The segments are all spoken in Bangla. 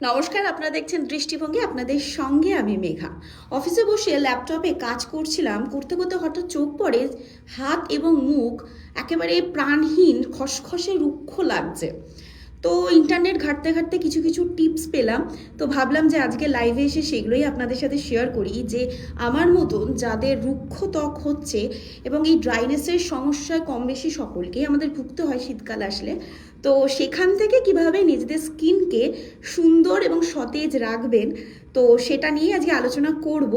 নমস্কার, আপনারা দেখছেন দৃষ্টিভঙ্গি, আপনাদের সঙ্গে আমি মেঘা। অফিসে বসে ল্যাপটপে কাজ করছিলাম, করতে করতে হঠাৎ চোখ পড়ে, হাত এবং মুখ একেবারে প্রাণহীন, খসখসে রুক্ষ লাগছে। তো ইন্টারনেট ঘাটতে ঘাঁটতে কিছু কিছু টিপস পেলাম। তো ভাবলাম যে আজকে লাইভে এসে সেগুলোই আপনাদের সাথে শেয়ার করি যে আমার মতন যাদের রুক্ষ ত্বক হচ্ছে এবং এই ড্রাইনেসের সমস্যায় কম বেশি সকলকেই আমাদের ভুগতে হয় শীতকাল আসলে তো সেখান থেকে কীভাবে নিজেদের স্কিনকে সুন্দর এবং সতেজ রাখবেন, তো সেটা নিয়ে আজকে আলোচনা করব।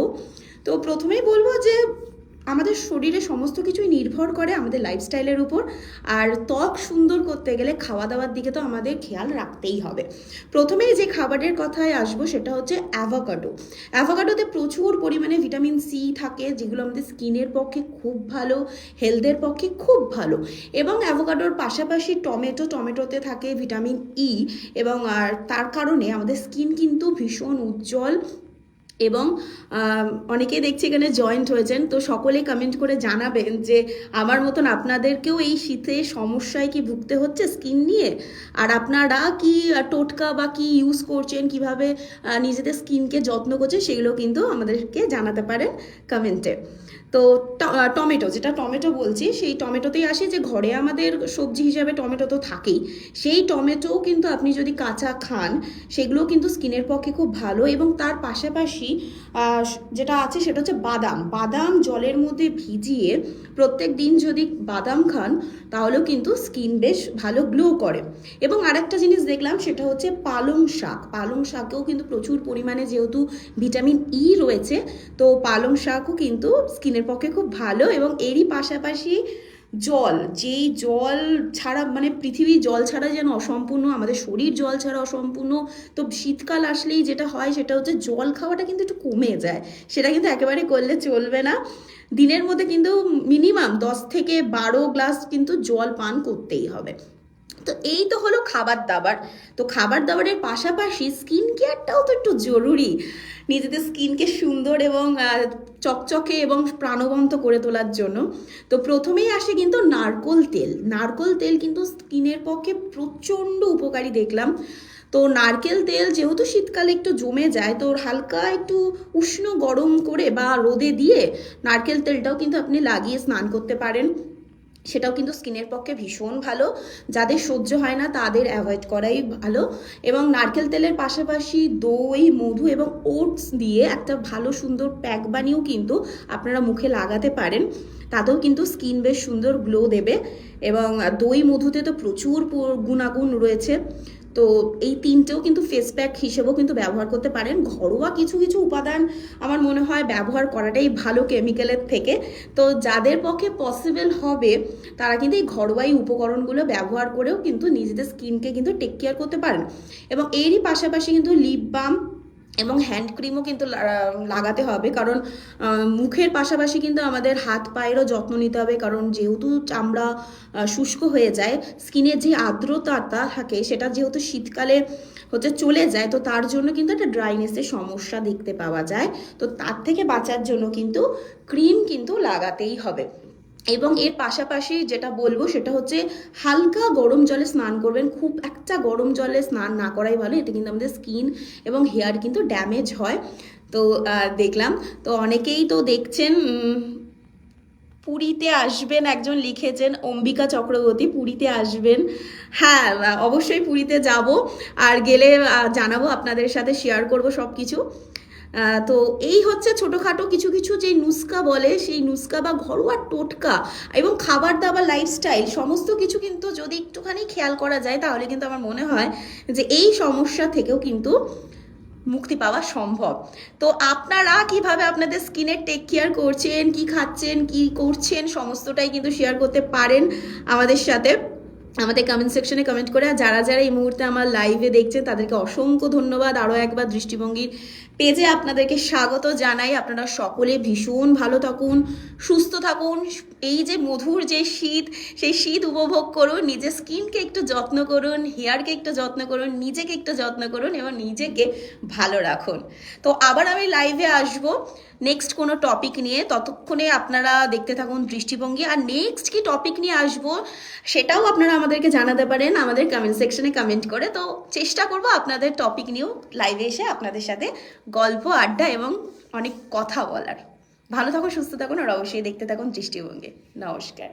তো প্রথমেই বলব যে আমাদের শরীরে সমস্ত কিছুই নির্ভর করে আমাদের লাইফস্টাইলের উপর। আর ত্বক সুন্দর করতে গেলে খাওয়া দাওয়ার দিকে তো আমাদের খেয়াল রাখতেই হবে। প্রথমেই যে খাবারের কথায় আসব সেটা হচ্ছে অ্যাভোকাডো অ্যাভোকাডোতে প্রচুর পরিমাণে ভিটামিন সি থাকে, যেগুলো আমাদের স্কিনের পক্ষে খুব ভালো হেলথের পক্ষে খুব ভালো। এবং অ্যাভোকাডোর পাশাপাশি টমেটো, টমেটোতে থাকে ভিটামিন ই এবং আর তার কারণে আমাদের স্কিন কিন্তু ভীষণ উজ্জ্বল এবং অনেকে অনেকেই দেখছি এখানে জয়েন্ট হয়েছেন, তো সকলেই কমেন্ট করে জানাবেন যে আমার মতন আপনাদেরকেও এই শীতে সমস্যায় কি ভুগতে হচ্ছে স্কিন নিয়ে? আর আপনারা কি টোটকা বা কি ইউজ করছেন, কীভাবে নিজেদের স্কিনকে যত্ন করছেন, সেগুলো কিন্তু আমাদেরকে জানাতে পারেন কমেন্টে তো টমেটো, যেটা টমেটো বলছি, সেই টমেটোতেই আসে যে ঘরে আমাদের সবজি হিসাবে টমেটো তো থাকেই। সেই টমেটো কিন্তু আপনি যদি কাঁচা খান সেগুলো কিন্তু স্কিনের পক্ষে খুব ভালো এবং তার পাশাপাশি যেটা আছে সেটা হচ্ছে বাদাম। বাদাম জলের মধ্যে ভিজিয়ে প্রত্যেক দিন যদি বাদাম খান, তাহলেও কিন্তু স্কিন বেশ ভালো গ্লো করে। এবং আরেকটা জিনিস দেখলাম, সেটা হচ্ছে পালং শাক। পালং শাকেও কিন্তু প্রচুর পরিমাণে যেহেতু ভিটামিন ই রয়েছে, তো পালং শাকও কিন্তু স্কিনের পক্ষে খুব ভালো এবং এরই পাশাপাশি জল, যেই জল ছাড়া মানে পৃথিবী জল ছাড়া যেন অসম্পূর্ণ, আমাদের শরীর জল ছাড়া অসম্পূর্ণ, তো শীতকাল আসলেই যেটা হয় সেটা হচ্ছে জল খাওয়াটা কিন্তু একটু কমে যায়। সেটা কিন্তু একেবারে করলে চলবে না। দিনের মধ্যে কিন্তু মিনিমাম দশ থেকে বারো গ্লাস কিন্তু জল পান করতেই হবে। তো এই তো হলো খাবার দাবার তো খাবার দাবারের পাশাপাশি স্কিন কেয়ারটাও তো একটু জরুরি। নিজেদের স্কিনকে সুন্দর এবং চকচকে এবং প্রাণবন্ত করে তোলার জন্য। তো প্রথমেই আসে কিন্তু নারকোল তেল। নারকোল তেল কিন্তু স্কিনের পক্ষে প্রচণ্ড উপকারী দেখলাম। তো নারকেল তেল যেহেতু শীতকালে একটু জমে যায়, তো হালকা একটু উষ্ণ গরম করে বা রোদে দিয়ে নারকেল তেলটাও কিন্তু আপনি লাগিয়ে স্নান করতে পারেন। সেটাও কিন্তু স্কিনের পক্ষে ভীষণ ভালো। যাদের সহ্য হয় না, তাদের অ্যাভয়েড করাই ভালো। এবং নারকেল তেলের পাশাপাশি দই, মধু এবং ওটস দিয়ে একটা ভালো সুন্দর প্যাক বানিয়েও কিন্তু আপনারা মুখে লাগাতে পারেন। তাতেও কিন্তু স্কিন বেশ সুন্দর গ্লো দেবে। এবং দই, মধুতে তো প্রচুর গুণাগুণ রয়েছে। তো এই তিনটেও কিন্তু ফেস প্যাক হিসেবেও কিন্তু ব্যবহার করতে পারেন। ঘরোয়া কিছু কিছু উপাদান আমার মনে হয় ব্যবহার করাটাই ভালো কেমিক্যালের থেকে। তো যাদের পক্ষে পসিবল হবে, তারা কিন্তু এই ঘরোয়াই উপকরণগুলো ব্যবহার করেও কিন্তু নিজেদের স্কিনকে কিন্তু টেক কেয়ার করতে পারেন। এবং এরই পাশাপাশি কিন্তু লিপ বাম এবং হ্যান্ড ক্রিমও কিন্তু লাগাতে হবে। কারণ মুখের পাশাপাশি কিন্তু আমাদের হাত পায়েরও যত্ন নিতে হবে। কারণ যেহেতু চামড়া শুষ্ক হয়ে যায় স্কিনের যে আর্দ্রতাটা থাকে, সেটা যেহেতু শীতকালে হচ্ছে চলে যায়, তো তার জন্য কিন্তু একটা ড্রাইনেসের সমস্যা দেখতে পাওয়া যায়। তো তার থেকে বাঁচার জন্য কিন্তু ক্রিম কিন্তু লাগাতেই হবে। এবং এর পাশাপাশি যেটা বলব সেটা হচ্ছে হালকা গরম জলে স্নান করবেন। খুব একটা গরম জলে স্নান না করাই ভালো এটা কিন্তু আমাদের স্কিন এবং হেয়ার কিন্তু ড্যামেজ হয়। তো দেখলাম। তো অনেকেই তো দেখছেন পুরীতে আসবেন একজন লিখেছেন, অম্বিকা চক্রবর্তী পুরীতে আসবেন। হ্যাঁ অবশ্যই পুরীতে যাব। আর গেলে জানাব, আপনাদের সাথে শেয়ার করব সব কিছু তো এই হচ্ছে ছোটোখাটো কিছু কিছু যে নুস্কা বলে, সেই নুস্কা বা ঘরোয়া টোটকা এবং খাবার দাবার লাইফস্টাইল সমস্ত কিছু কিন্তু যদি একটুখানি খেয়াল করা যায়, তাহলে কিন্তু আমার মনে হয় যে এই সমস্যা থেকেও কিন্তু মুক্তি পাওয়া সম্ভব। তো আপনারা কীভাবে আপনাদের স্কিনের টেক কেয়ার করছেন, কি খাচ্ছেন, কি করছেন, সমস্তটাই কিন্তু শেয়ার করতে পারেন আমাদের সাথে। আমাদের কমেন্ট সেকশনে কমেন্ট করে, আর যারা যারা এই মুহূর্তে আমার লাইভে দেখছেন, তাদেরকে অসংখ্য ধন্যবাদ। আরও একবার দৃষ্টিভঙ্গির পেজে আপনাদেরকে স্বাগত জানাই। আপনারা সকলে ভীষণ ভালো থাকুন, সুস্থ থাকুন। এই যে মধুর যে শীত, সেই শীত উপভোগ করুন, নিজের স্কিনকে একটু যত্ন করুন হেয়ারকে একটু যত্ন করুন, নিজেকে একটু যত্ন করুন এবং নিজেকে ভালো রাখুন। তো আবার আমি লাইভে আসব। নেক্সট কোনো টপিক নিয়ে, ততক্ষণে আপনারা দেখতে থাকুন দৃষ্টিভঙ্গি। আর নেক্সট কি টপিক নিয়ে আসব, সেটাও আপনারা আমাদেরকে জানাতে পারেন, আমাদের কমেন্ট সেকশনে কমেন্ট করে। তো চেষ্টা করব আপনাদের টপিক নিয়েও লাইভে এসে আপনাদের সাথে গল্প, আড্ডা এবং অনেক কথা বলার। ভালো থাকুন, সুস্থ থাকুন, আর অবশ্যই দেখতে থাকুন দৃষ্টিভঙ্গি। নমস্কার।